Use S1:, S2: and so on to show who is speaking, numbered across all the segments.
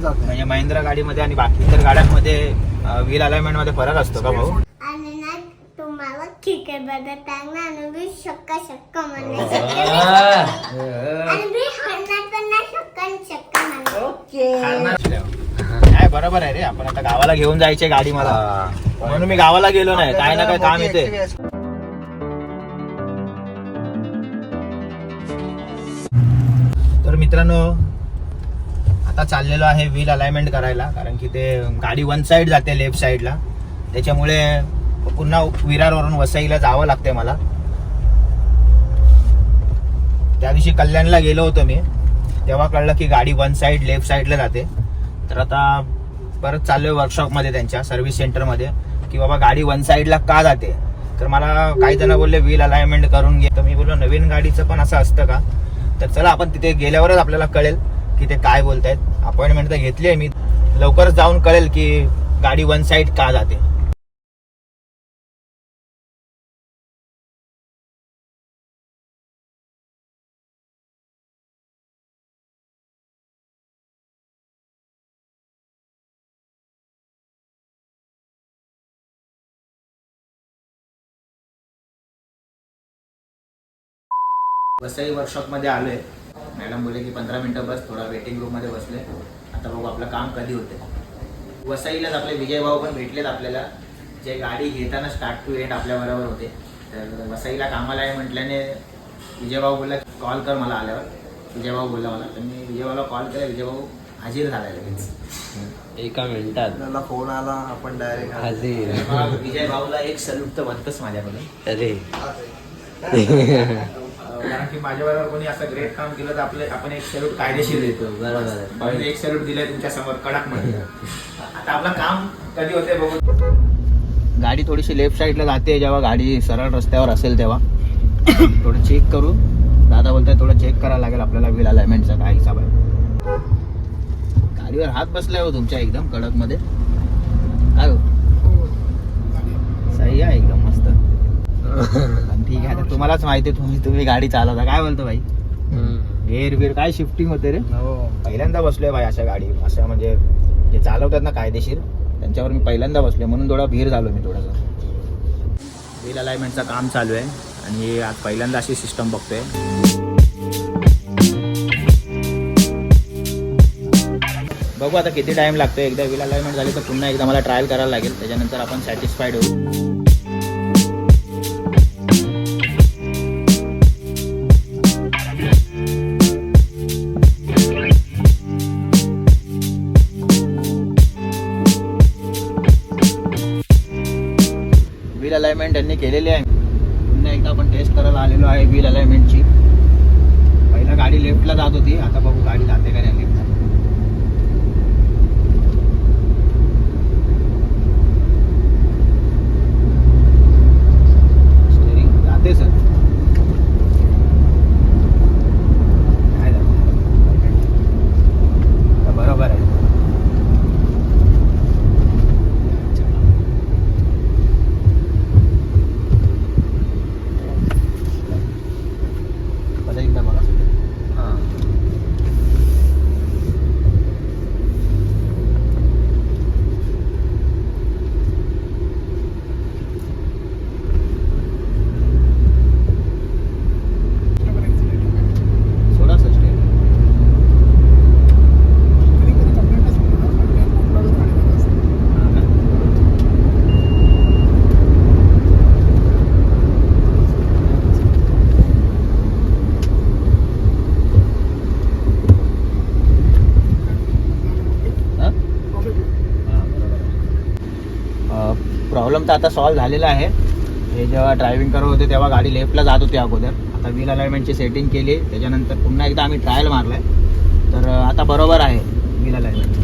S1: जाते
S2: म्हणजे महिंद्रा गाडीमध्ये आणि बाकी इतर गाड्यांमध्ये व्हील अलाइनमेंटमध्ये फरक असतो का भाऊ?
S3: आणि ना तुम्हाला क्रिकेटबद्दल सांगणार आणि मी शक्का शक्का म्हणणार आणि मी हाणणार पण ना शक्का आणि शक्का म्हणणार.
S2: काय बरोबर आहे रे. आपण आता गावाला घेऊन जायचे गाडी मला. म्हणून मी गावाला गेलो नाही. काय ना काय काम येते. तर मित्रांनो आता चाललेलो आहे व्हील अलाइनमेंट करायला कारण की ते गाडी वन साइड जाते लेफ्ट साईडला त्याच्यामुळे पुन्हा विरारवरून वसईला जावं लागते मला. त्या दिवशी कल्याणला गेलो होतो मी. तेव्हा कळलं की गाडी वन साइड लेफ्ट साइडला जाते. तर आता परत चाललोय वर्कशॉपमध्ये त्यांच्या सर्व्हिस सेंटरमध्ये की बाबा गाडी वन साईडला का जाते? तर मला काही जण बोलले व्हील अलाइनमेंट करून घे. तर मी बोललो नवीन गाडीचं पण असं असतं का? तर चला आपण तिथे गेल्यावरच आपल्याला कळेल. की ते काय बोलतायत. अपॉइंटमेंट तर घेतली आहे मी. लवकरच जाऊन कळेल की गाडी वन साइड का जाते. वसई वर्कशॉपमध्ये आलोय. मॅडम बोलले की पंधरा मिनिटं बस थोडा वेटिंग रूममध्ये बसले. आता बघू आपलं काम कधी होते. वसईलाच आपले विजय भाऊ पण भेटलेत आपल्याला. जे गाडी घेताना स्टार्ट टू एंड आपल्या बरोबर होते. तर वसईला कामाला आहे म्हटल्याने विजय भाऊ बोलला कॉल कर मला आल्यावर. विजय भाऊ बोलला मला. तर मी विजय भाऊला कॉल केला. विजय भाऊ हाजीर झाला लगेच.
S4: एका मिनिटात.
S1: आपल्याला फोन आला आपण डायरेक्ट
S4: हाजीर.
S2: विजय भाऊला एक सल्यूट तर बनतच माझ्याकडून
S4: अरे.
S2: कारण की माझ्याबरोबर कोणी असं ग्रेट काम केलं तर आपले आपण एक सल्यूट कायदेशीर देतो.
S4: बरोबर
S2: एक सल्यूट दिलाय तुमच्यासमोर कडकमध्ये आता आपलं काम कधी होते बघू. गाडी थोडीशी लेफ्ट साईडला जाते जेव्हा गाडी सरळ रस्त्यावर असेल तेव्हा. थोडं चेक करू. दादा बोलताय थोडं चेक करायला लागेल आपल्याला व्हील अलाइनमेंटचा काय हिसाब आहे? गाडीवर हात बसलाय हो तुमच्या एकदम कडकमध्ये काय हो? सही आहे एकदम मस्त. ठीक आहे आता तुम्हालाच माहिती आहे तुम्ही तुम्ही गाडी चालवता. काय बोलतो भाई? गेअर बिअर काय शिफ्टिंग होते रे?
S1: हो.
S2: पहिल्यांदा बसलोय भाई अशा गाडी. असं म्हणजे जे चालवतात ना कायदेशीर त्यांच्यावर मी पहिल्यांदा बसलोय. म्हणून थोडा भीर झालो मी थोडासा. व्हील अलाइनमेंटचं काम चालू आहे. आणि आज पहिल्यांदा अशी सिस्टम बघतोय. बघू आता किती टाइम लागतो एकदा व्हील अलाइनमेंट झाली तर पुन्हा एकदा मला ट्रायल करायला लागेल. त्याच्यानंतर आपण सॅटिस्फाईड होऊ. केलेली आहे. पुन्हा एकदा आपण टेस्ट करायला आलेलो आहे व्हील अलाइनमेंटची पहिला गाडी लेफ्टला जात होती. आता बघू गाडी जाते का नाही लेफ्टला स्टेरिंग जाते सर काय झालं? आता बरोबर आहे परत एकदा बघा सोडा सर स्टेरिंग प्रॉब्लेम तर आता सॉल्व्ह झालेला आहे. हे जेव्हा ड्रायव्हिंग करत होते तेव्हा गाडी लेफ्टला जात होती अगोदर. आता व्हील अलाइनमेंटची सेटिंग केली. त्याच्यानंतर पुन्हा एकदा आम्ही ट्रायल मारलाय. तर अं, आता बरोबर आहे व्हील अलाइनमेंट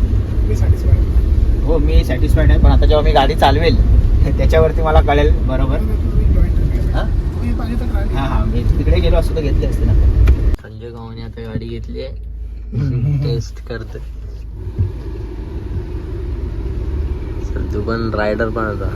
S2: हो मी सॅटिस्फाईड आहे. पण आता जेव्हा मी गाडी चालवेल त्याच्यावरती मला कळेल बरोबर. हां? हां हां. मी तिकडे गेलो असतो तर घेतली असते ना.
S4: संजय गावाने आता गाडी घेतली आहे. टेस्ट करते पण रायडर पण होता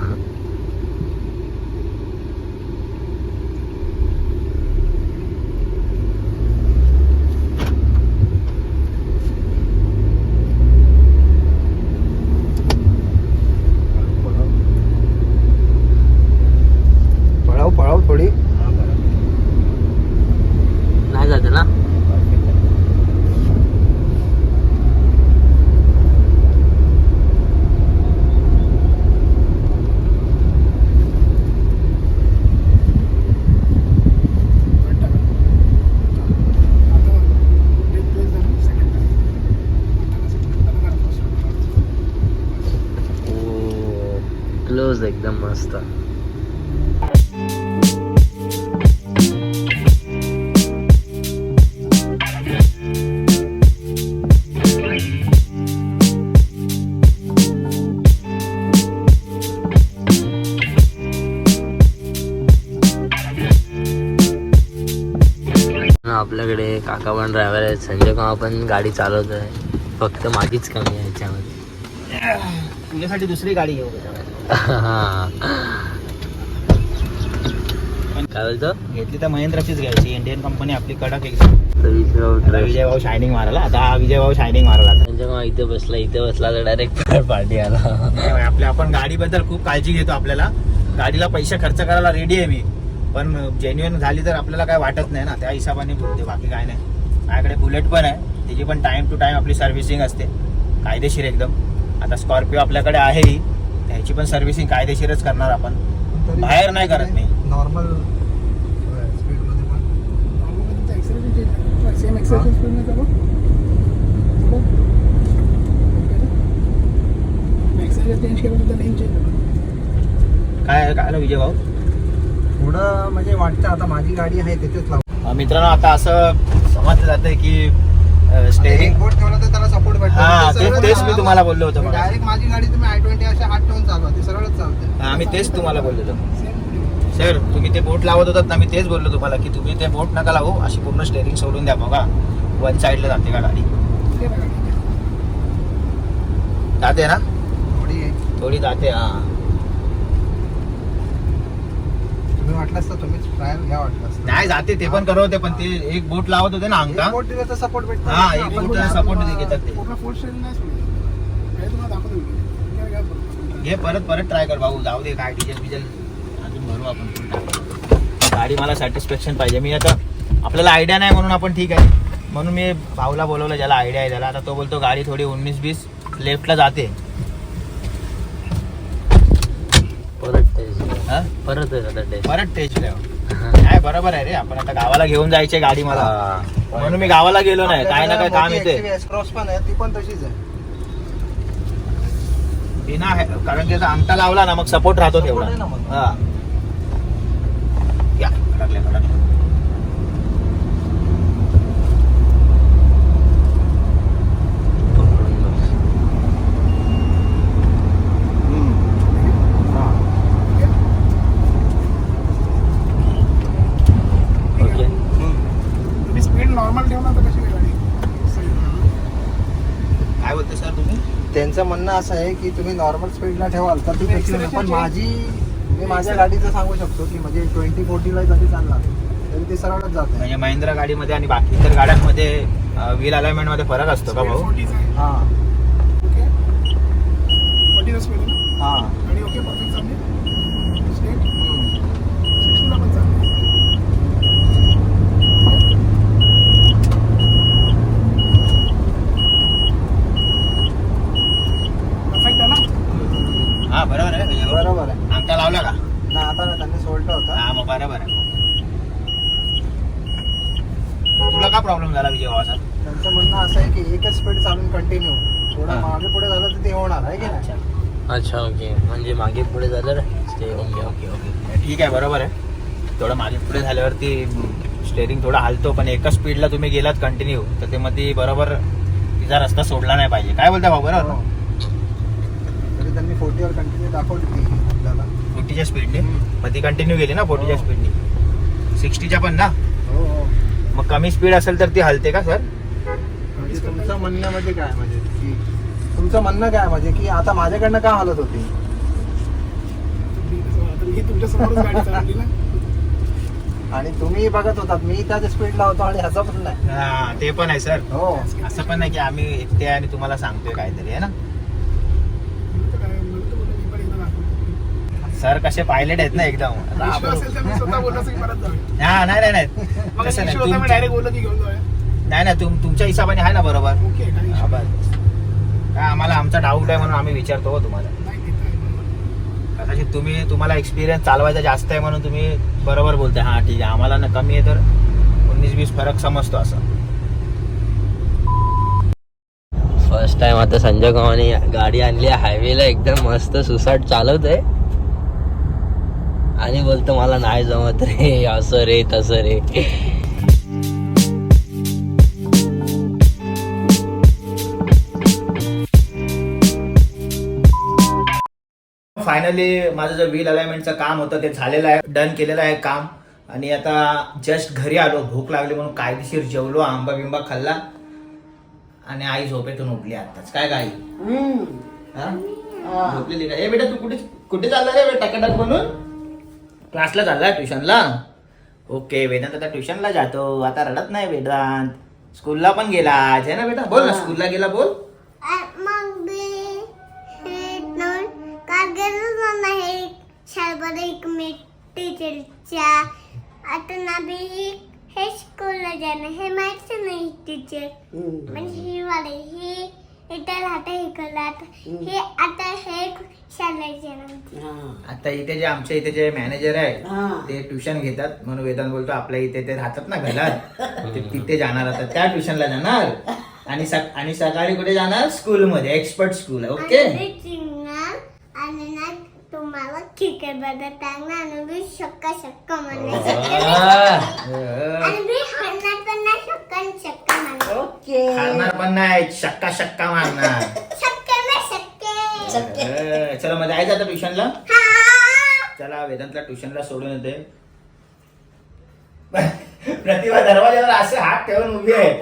S4: क्लोज एकदम मस्त आपल्याकडे काका पण ड्रायव्हर आहेत. संजय कामा पण गाडी चालवत आहे फक्त माझीच कमी आहे याच्यामध्ये.
S2: तुझ्यासाठी दुसरी गाडी घेऊ?
S4: हा. काय बोलतो?
S2: घेतली तर महिंद्राचीच घ्यायची. इंडियन कंपनी आपली कडक एकदम
S4: विजय
S2: भाऊ शायनिंग मारायला. आता हा विजय भाऊ शायनिंग
S4: कामा इथे बसला इथे बसला तर डायरेक्ट पार्टी आला.
S2: आपल्या आपण गाडीबद्दल खूप काळजी घेतो आपल्याला. गाडीला पैसे खर्च करायला रेडी आहे मी. पण जेन्युअन झाली तर आपल्याला काय वाटत नाही ना. त्या हिशोबाने बोलते बाकी काय नाही. माझ्याकडे बुलेट पण आहे. त्याची पण टाइम टू टाइम आपली सर्व्हिसिंग असते. कायदेशीर एकदम. आता स्कॉर्पिओ आपल्याकडे आहे. ही त्याची पण सर्व्हिसिंग कायदेशीरच करणार आपण. बाहेर नाही करत मी.
S1: नॉर्मल स्पीडमध्ये पण.
S5: सेम एक्सरसाइज करणे का एक्सरसाइज चेंज केलं तर लेन चेंज
S2: काय काय विजय भाऊ?
S1: थोडं म्हणजे वाटतं आता माझी गाडी आहे
S2: अं, मित्रांनो आता असं समजलं जातंय की स्टेरिंग
S1: एक बोट ठेवला तर त्याला सपोर्ट
S2: हा, तेच- तेच मी तुम्हाला बोललो होतो.
S1: डायरेक्ट माझी गाडी तुम्ही आय ट्वेंटी अशा आठ ठेवून चालवा ती सरळच चालते
S2: आम्ही तेच तुम्हाला बोललो होतो. सर तुम्ही ते बोट लावत होतात ना मी तेच बोललो तुम्हाला की तुम्ही ते बोट नका लावू अशी पूर्ण स्टेरिंग सोडून द्या बघा. वन साईडला जाते का गाडी? जाते ना?
S1: थोडी.
S2: थोडी जाते हा.
S1: तर तुम्हीच ट्रायल घ्या वाटलंच तर.
S2: नाही जाते ते पण करत होते पण ते एक बोट लावत होते ना अंका
S1: एक बोट दिलं तर सपोर्ट भेटतो.
S2: हा, एक बोट support घेतात ते.
S5: पूर्ण फोर्स स्टेरिंग नाही सोडलं. हे तुम्हाला दाखवतो मी? काय काय बरोबर
S2: घे परत परत ट्राय कर भाऊ. जाऊ दे काय डिझेल बिझेल अजून भरू आपण full. गाडी मला सॅटिस्फॅक्शन पाहिजे. मी आता आपल्याला आयडिया नाही म्हणून आपण ठीक आहे. म्हणून मी भाऊला बोलवलं ज्याला आयडिया आहे त्याला. आता तो बोलतो गाडी थोडी उन्नीस बीस लेफ्टला जाते
S4: परत टेस्ट
S2: हा?
S4: परत आहे आता टेस्ट
S2: परत टेस्ट नाही बरोबर आहे रे? आपण आता गावाला घेऊन जायचे गाडी मला. म्हणून मी गावाला गेलो नाही. काय ना काय काम येते.
S1: क्रॉस पण आहे ती पण तशीच आहे.
S2: बिना हे- कारण त्याचा अंगठा लावला ना मग सपोर्ट राहतो
S1: Support
S2: तेवढा.
S1: आहे ना मग.
S2: हा. या अडकले अडकले
S4: ओके
S5: तुम्ही स्पीड नॉर्मल ठेवला तर कशी काय गाडी
S2: काय बोलते सर तुम्ही
S1: त्यांचं म्हणणं असं आहे की तुम्ही नॉर्मल स्पीडला ठेवाल तर ती कशी होईल पण माझी मी माझ्या गाडीचं सांगू शकतो की म्हणजे ट्वेंटी फोर्टीला जरी चालला तरी ते सरळच जात
S2: म्हणजे महिंद्रा गाडीमध्ये आणि बाकी इतर गाड्यांमध्ये व्हील अलाइनमेंटमध्ये फरक असतो का भाऊ?
S1: हा.
S5: ओके
S1: हा.
S5: गाडी ओके परफेक्ट चालली स्टेट सिक्स्टीला पण चालली परफेक्ट आहे ना
S2: हा बरोबर आहे भाऊ?
S1: बरोबर आहे.
S2: अंगठा लावला का?
S1: ना आता त्यांनी सोडलं होतं.
S2: हा मग बरोबर आहे. तुला का प्रॉब्लेम झाला विजय असा
S1: त्यांचं म्हणणं असं आहे की एकच स्पीड चालून कंटिन्यू थोडं
S2: हा.
S1: मागे पुढे झालं तर ते होणार आहे की नाही?
S4: अच्छा. ओके. म्हणजे मागे पुढे झालं स्टे
S2: ओके ओके ओके. ठीक आहे बरोबर आहे. थोडं मागे पुढे झाल्यावरती स्टेअरिंग थोडा हालतो पण एका स्पीडला तुम्ही गेलात कंटिन्यू तर ते मग ती बरोबर तिचा रस्ता सोडला नाही पाहिजे. काय बोलता भाऊ बरोबर?
S1: हो. फोर्टीवर कंटिन्यू दाखवली ती आपल्याला.
S2: फोर्टीच्या स्पीडने मग ती कंटिन्यू गेली ना फोर्टीच्या
S1: हो.
S2: स्पीडने सिक्स्टीच्या पण ना?
S1: हो हो.
S2: मग कमी स्पीड असेल तर ती हलते का सर?
S1: म्हणजे तुमचं म्हणणं म्हणजे काय? म्हणजे की तुमचं म्हणणं काय? म्हणजे की आता माझ्याकडनं का हालत होती?
S5: मी तुमच्या समोरच गाडी चालवली ना?
S1: आणि तुम्ही बघत होतात मी त्याच्या स्पीडला होतो आणि ह्याचा पण नाही.
S2: हा ते पण आहे सर.
S1: हो.
S2: असं पण नाही की आम्ही एकटे आहे आणि तुम्हाला सांगतोय काहीतरी आहे ना
S5: म्हणून तर काय म्हणून तर बोललो मी पण एकदा दाखवतो.
S2: सर कसे पायलट आहेत ना एकदम. हा नाही नाही नाही. तसं तुम-
S5: डायरेक्ट बोललो की घेऊन जाऊया.
S2: नाही नाही तुम तुमच्या हिशोबाने आहे ना बरोबर. हा. काय आम्हाला आमचा डाऊट आहे म्हणून आम्ही विचारतो हो तुम्हाला. कदाचित तुम्ही तुम्हाला एक्सपिरियन्स चालवायचा जास्त आहे म्हणून तुम्ही बरोबर बोलताय. हा ठीक आहे. आम्हाला ना कमी आहे तर उन्नीस वीस फरक समजतो असं.
S4: फर्स्ट टाइम आता संजय गव्हाणे गाडी आणली हायवेला एकदम मस्त सुसाट चालवत आहे आणि बोलतो मला नाही जमत रे असं रे तसं रे.
S2: फायनली माझं जे व्हील अलाइनमेंटचं काम होतं ते झालेलं आहे. डन केलेलं आहे काम. आणि आता जस्ट घरी आलो भूक लागली म्हणून कायदेशीर जेवलो आंबा बिंबा खाल्ला. आणि आई झोपेतून उठली आताच काय काय झोपलेली काय ए बेटा तू कुठे कुठे चालला रे टकाटक म्हणून क्लासला चाललाय ट्युशनला ओके वेदांत आता ट्युशनला जातो. आता रडत नाही वेदांत. स्कूलला पण गेला आज आहे ना बेटा? बोल ना स्कूलला गेला बोल.
S3: मग हे नाही शाळेमध्ये एक मी टीचरच्या आता ना बी हे स्कूलला जाणं हे माहिती नाही टीचर म्हणजे ही वाले ही इथं राहते हे करतात हे आता हे
S2: इथे जे आमच्या इथे जे मॅनेजर आहे ते ट्युशन घेतात. म्हणून वेदांत बोलतो आपल्या इथे ते राहतात ना घरात. ते तिथे जाणार आता. त्या ट्युशनला जाणार. आणि सक- आणि सकाळी कुठे जाणार? स्कूलमध्ये. एक्सपर्ट स्कूल आहे ओके?
S3: आणि चिंगणार आणि ना तुम्हाला क्रिकेटबद्दल आणि मी शक्का शक्का म्हणणार आणि मी हाणणार पण नाही शक्का आणि शक्का म्हणणार
S2: खाणार पण नाही शक्का शक्का मारणार.
S3: शक्य नाही शक्य
S2: अं, चला मग जायचं आता ट्युशनला?
S3: हा.
S2: चला वेदांतला ट्युशनला सोडून येते. प्रतिभा दरवाजावर असे हात ठेवून उभी आहे.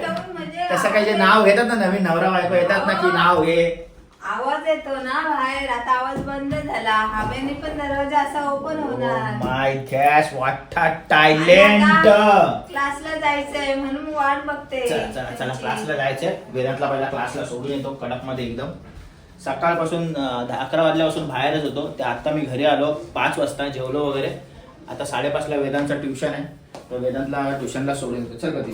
S2: तसं काही जे नाव घेतात ना नवीन नवरा बायको येतात ना की नाव घे.
S6: आवाज येतो ना बाहेर आता आवाज बंद झाला. हवेने पण दरवाजा असा ओपन होणार.
S2: माय गॅस वाट टायलेंट
S6: क्लासला जायचंय म्हणून वाट बघते.
S2: चला चला चला क्लासला जायचंय. वेदांतला पहिला क्लासला सोडून येतो कडकमध्ये एकदम. सकाळपासून अं, अकरा वाजल्यापासून बाहेरच होतो. ते आता मी घरी आलो पाच वाजता जेवलो वगैरे. आता साडेपाचला वेदांतचं ट्युशन आहे. तर वेदांतला ट्युशनला सोडून येतो. चल कधी